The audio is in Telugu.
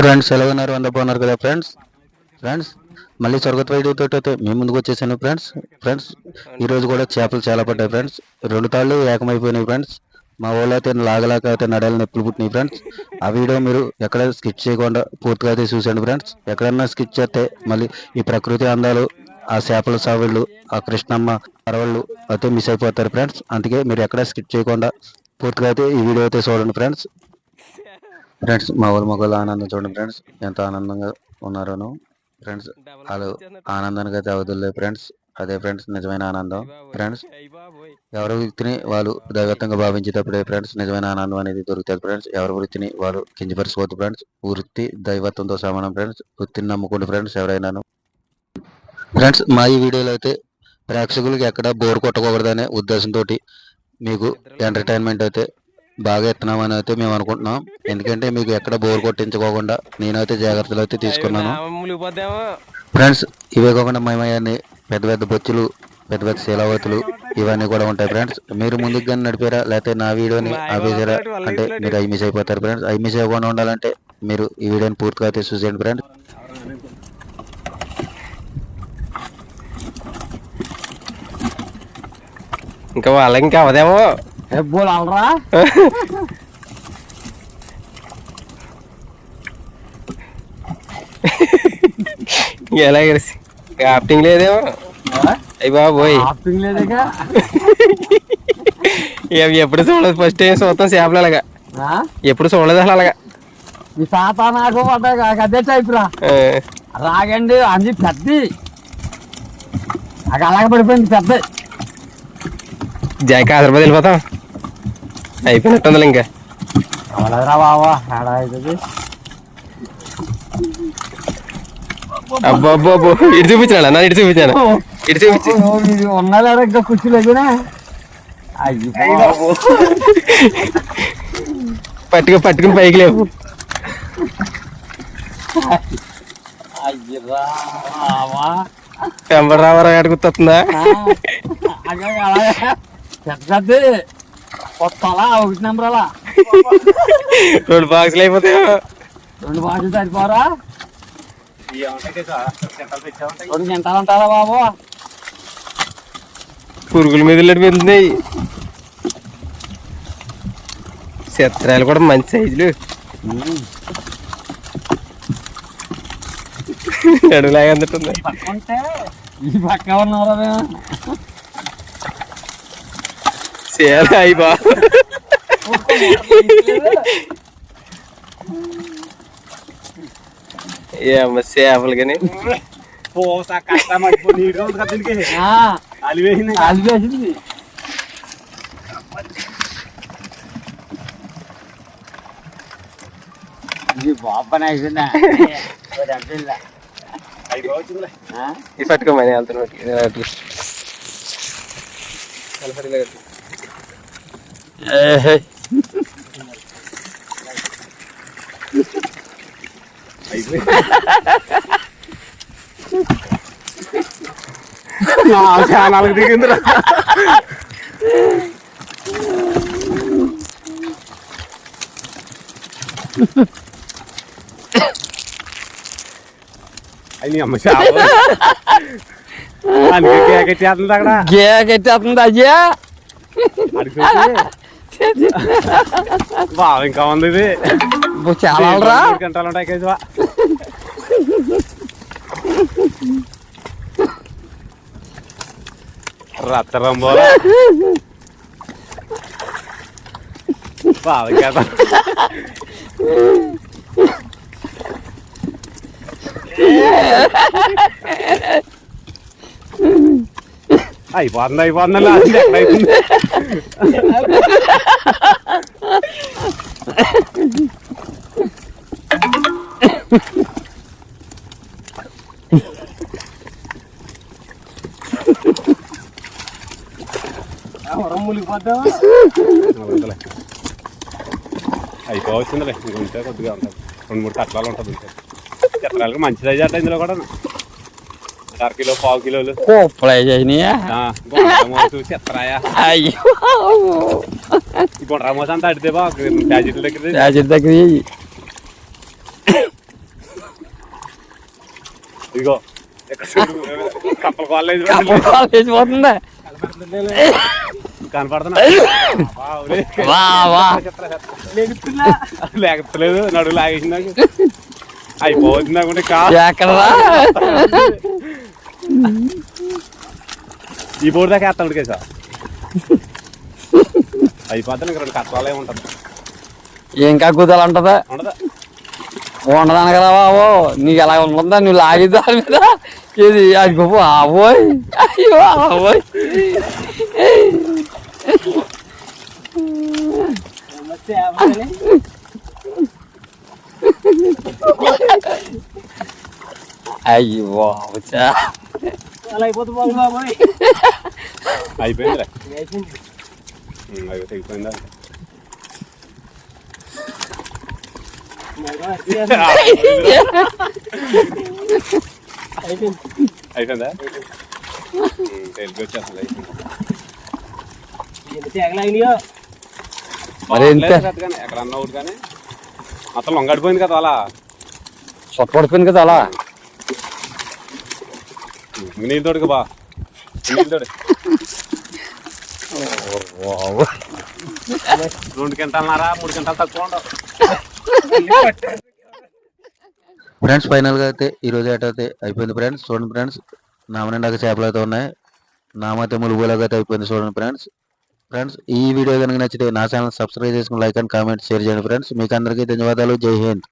ఫ్రెండ్స్ ఎలా ఉన్నారు? అందరు బాగున్నారు కదా ఫ్రెండ్స్? ఫ్రెండ్స్ మళ్ళీ స్వర్గత్ వైద్యుతో అయితే మేము ముందుకు వచ్చేసాను ఫ్రెండ్స్. ఫ్రెండ్స్ ఈరోజు కూడా చేపలు చాలా పడ్డాయి ఫ్రెండ్స్. రెండు తాళ్ళు ఏకమైపోయినాయి ఫ్రెండ్స్. మా ఊళ్ళో అయితే లాగలాక అయితే నడాలి నొప్పులు పుట్టినాయి ఫ్రెండ్స్. ఆ వీడియో మీరు ఎక్కడ స్కిప్ చేయకుండా పూర్తిగా అయితే చూసండి ఫ్రెండ్స్. ఎక్కడన్నా స్కిప్ చేస్తే మళ్ళీ ఈ ప్రకృతి అందాలు ఆ చేపల సావిళ్ళు ఆ కృష్ణమ్మ అరవళ్ళు అయితే మిస్ అయిపోతారు ఫ్రెండ్స్. అందుకే మీరు ఎక్కడ స్కిప్ చేయకుండా పూర్తిగా అయితే ఈ వీడియో అయితే చూడండి ఫ్రెండ్స్. ఫ్రెండ్స్ మా ఊరు మొగలు ఆనందం చూడండి ఫ్రెండ్స్ ఎంత ఆనందంగా ఉన్నారోను. ఫ్రెండ్స్ వాళ్ళు ఆనందానికి అయితే అవదులే ఫ్రెండ్స్ అదే ఫ్రెండ్స్ నిజమైన ఆనందం. ఫ్రెండ్స్ ఎవరి వృత్తిని వాళ్ళు దైవత్వంగా భావించేటప్పుడే ఫ్రెండ్స్ నిజమైన ఆనందం అనేది దొరుకుతుంది ఫ్రెండ్స్ ఎవరి వృత్తిని వాళ్ళు కించపరచుకోవద్దు ఫ్రెండ్స్ వృత్తి దైవత్వంతో సమానం ఫ్రెండ్స్ వృత్తిని నమ్ముకోండి ఫ్రెండ్స్ ఎవరైనాను. ఫ్రెండ్స్ మా ఈ వీడియోలో అయితే ప్రేక్షకులకి ఎక్కడ బోర్ కొట్టకూడదనే ఉద్దేశంతో మీకు ఎంటర్టైన్మెంట్ అయితే బాగా ఇస్తున్నామని అయితే మేము అనుకుంటున్నాం. ఎందుకంటే మీకు ఎక్కడ బోర్ కొట్టించుకోకుండా నేనైతే జాగ్రత్తలు అయితే తీసుకున్నాను. ఫ్రెండ్స్ ఇవే కాకుండా మేమయ్యాన్ని పెద్ద పెద్ద బొచ్చులు పెద్ద పెద్ద శీలావతులు ఇవన్నీ కూడా ఉంటాయి ఫ్రెండ్స్ మీరు ముందుకు కానీ నడిపారా? లేకపోతే నా వీడియోని ఆపేసారా అంటే మీరు అవి మిస్ అయిపోతారు ఫ్రెండ్స్ అవి మిస్ అవ్వకుండా ఉండాలంటే మీరు ఈ వీడియోని పూర్తిగా అయితే చూసేయండి ఫ్రెండ్స్ ఇంకా వాళ్ళకి ఇంకా అవదేమో బోల్ అలరా ఎలా కలిసి క్రాఫ్టింగ్ లేదేమో. అయ్యి బాబోయ్. లేదుగా? ఇవి ఎప్పుడు చూడలేదు. ఫస్ట్ టైం చూస్తాం చేపలు అలాగా. ఆ? ఎప్పుడు చూడలేదు అసలు అలాగా. ఈ తాత నాకు పడ్డా అదే టైప్ రా. రాగండి అది పెద్ద. నాకు అలాగే పడిపోయింది పెద్ద. జాకి హైదరాబాద్ వెళ్ళిపోతాం. అయిపోయినట్టుంది ఇంకా అవలేదురా బావా ఏడా అవుతుంది అబ్బో అబ్బో అబ్బో ఇటు చూపించాను నన్ను ఇటు చూపించాను ఇటు చూపించి ఉన్నారా ఇంకా కూర్చోలేదునా అయ్యి పట్టుకు పట్టుకుని పైకి లేవు అయ్యరా బావా వెంబడరామారావు గారికి గుర్తొస్తుందా అలాగే అలాగే పెద్దది కొత్త అలా ఒకటి నెంబర్ అలా రెండు బాక్సులు అయిపోతాయో రెండు బాటలు సరిపోరా రెండు గంటలు అంటారా బాబు పురుగుల మీద పెరుగుతున్నాయి చిత్రాలు కూడా మంచి సైజులు. అడుగులాగా అందుతుంది ఈ పక్క ఉన్నారా చేయాలి అయ్యి బా ఏమ్మ చేపలు కానీ ఆ, అది వేసింది ఇది బాబా ఇది పట్టుకోమని వెళ్తున్నాడు ఛానల్కి దిగిందిరా అయ్యి అమ్మ చేప అందుకే కేక్ ఎట్టేస్తుంది అక్కడ గేక్ ఎట్టేస్తుంది అయ్యా బాగా ఇంకా ఉంది ఇది. చాలా గంటలు ఉంటాయి కేజీవా రత్తరంబో బాగా కదా అయిపోతుంది అయిపోతుంది లాస్ట్ ఎక్కడ అయిపోవచ్చిందిలే. ఇంక ఉంటే కొద్దిగా ఉంటుంది రెండు మూడు కట్టాలు ఉంటుంది ఉంటే. మంచి సైజ్ అట్ట ఇందులో కూడా. అర కిలో పావు కిలోలు. కోప్పలు గుండ్రమోసు, చెత్తరాయ అయ్యో. గుండ్రమోస అంతా అడితే బా దగ్గర రాజు దగ్గర. ఇదిగో. కప్పల కాలేజ్ కనపడుతున్నా. లేకపోలేదు నడువు లాగేసింది నాకు. అయిపోతుంది అనుకుంటే కా ఎక్కడరా? ఈ బోర్డు దాకా వేస్తాడు కేసా అయిపోతే ఇంక రెండు కట్టాలే ఉంటుంది. ఇంకా కుదలు ఉంటదా? ఉండదా? ఉండదాను కదా బాబు నీకు ఎలా ఉంటుందా? నువ్వు లాగి దాని మీద. ఇది అది గొప్ప ఆబోయ్ అయ్యో ఆబోయ్ అయ్యో బాబు చా అయిపోయిందిలే ఉమ్, అయ్యో తెగిపోయిందా అయిపోయిందా ఉమ్, తెలిపి వచ్చేస్తుంది అయిపోయింది మరి ఎంత? ఒకటి కానీ. మొత్తం లొంగడిపోయింది కదా అలా. పడిపోయింది కదా అలా. నీళ్ళు తోడుకు బా. నీళ్ళు తోడు రెండు గంటలన్నారా మూడు గంటలు తక్కువ ఉండవు. ఫ్రెండ్స్ ఫైనల్గా అయితే ఈ రోజు ఏట అయితే అయిపోయింది ఫ్రెండ్స్. చూడండి ఫ్రెండ్స్ నామనిండాక చేపలు అయితే ఉన్నాయి. నామైతే ములుగులాగా అయితే అయిపోయింది చూడండి ఫ్రెండ్స్. ఫ్రెండ్స్ ఈ వీడియో కనుక నచ్చితే నా ఛానల్ సబ్స్క్రైబ్ చేసుకుని లైక్ అండ్ కామెంట్ షేర్ చేయండి ఫ్రెండ్స్. మీకు అందరికీ ధన్యవాదాలు. జై హింద్.